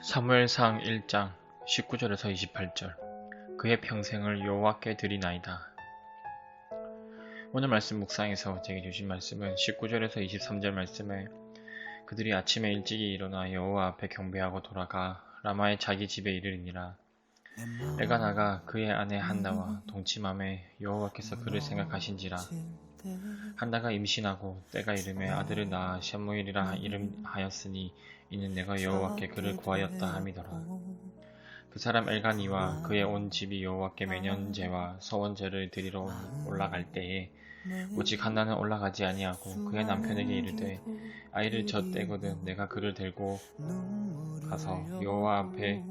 사무엘상 1장 19절에서 28절 그의 평생을 여호와께 드리나이다. 오늘 말씀 묵상에서 제게 주신 말씀은 19절에서 23절 말씀에 그들이 아침에 일찍이 일어나 여호와 앞에 경배하고 돌아가 라마의 자기 집에 이르니라. 엘가나가 그의 아내 한나와 동침함에 여호와께서 그를 생각하신지라. 한나가 임신하고 때가 이름에 아들을 낳아 샤무엘이라 이름하였으니 이는 내가 여호와께 그를 구하였다 함이더라. 그 사람 엘가니와 그의 온 집이 여호와께 매년제와 서원제를 드리러 올라갈 때에 오직 한나는 올라가지 아니하고 그의 남편에게 이르되 아이를 젖대거든 내가 그를 들고 가서 여호와 앞에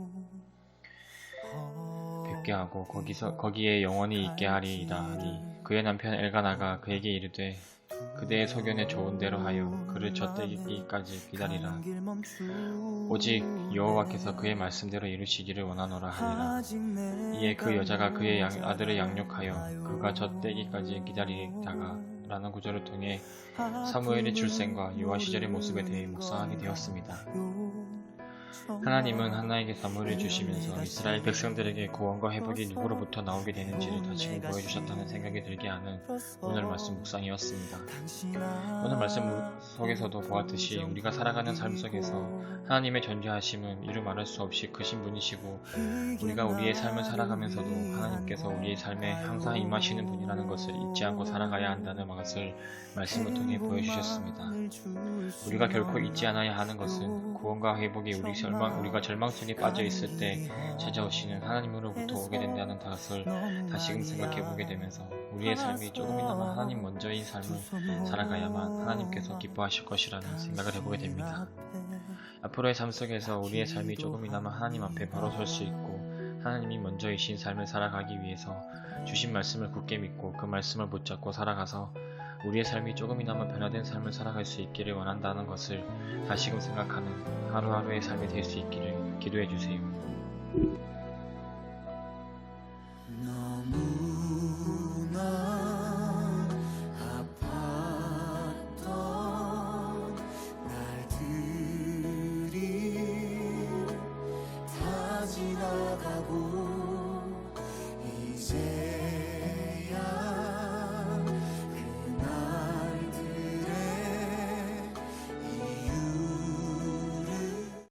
뵙게 하고 거기서 거기에 영원히 있게 하리이다 하니 그의 남편 엘가나가 그에게 이르되 그대의 소견에 좋은 대로 하여 그를 젖대기까지 기다리라 오직 여호와께서 그의 말씀대로 이루시기를 원하노라 하니라 이에 그 여자가 그의 양- 아들을 양육하여 그가 젖대기까지 기다리다가 라는 구절을 통해 사무엘의 출생과 요한 시절의 모습에 대해 묵상하게 되었습니다. 하나님은 하나에게 사무엘을 주시면서 이스라엘 백성들에게 구원과 회복이 누구로부터 나오게 되는지를 다시금 보여주셨다는 생각이 들게 하는 오늘 말씀 묵상이었습니다. 오늘 말씀 속에서도 보았듯이 우리가 살아가는 삶 속에서 하나님의 존재하심은 이루 말할 수 없이 크신 분이시고 우리가 우리의 삶을 살아가면서도 하나님께서 우리의 삶에 항상 임하시는 분이라는 것을 잊지 않고 살아가야 한다는 것을 말씀을 통해 보여주셨습니다. 우리가 결코 잊지 않아야 하는 것은 구원과 회복이 우리 절망, 우리가 절망 속에 빠져 있을 때 찾아오시는 하나님으로부터 오게 된다는 것을 다시금 생각해 보게 되면서 우리의 삶이 조금이나마 하나님 먼저인 삶을 살아가야만 하나님께서 기뻐하실 것이라는 생각을 해보게 됩니다. 앞으로의 삶 속에서 우리의 삶이 조금이나마 하나님 앞에 바로 설 수 있고 하나님이 먼저이신 삶을 살아가기 위해서 주신 말씀을 굳게 믿고 그 말씀을 붙잡고 살아가서 우리의 삶이 조금이나마 변화된 삶을 살아갈 수 있기를 원한다는 것을 다시금 생각하는 하루하루의 삶이 될 수 있기를 기도해 주세요.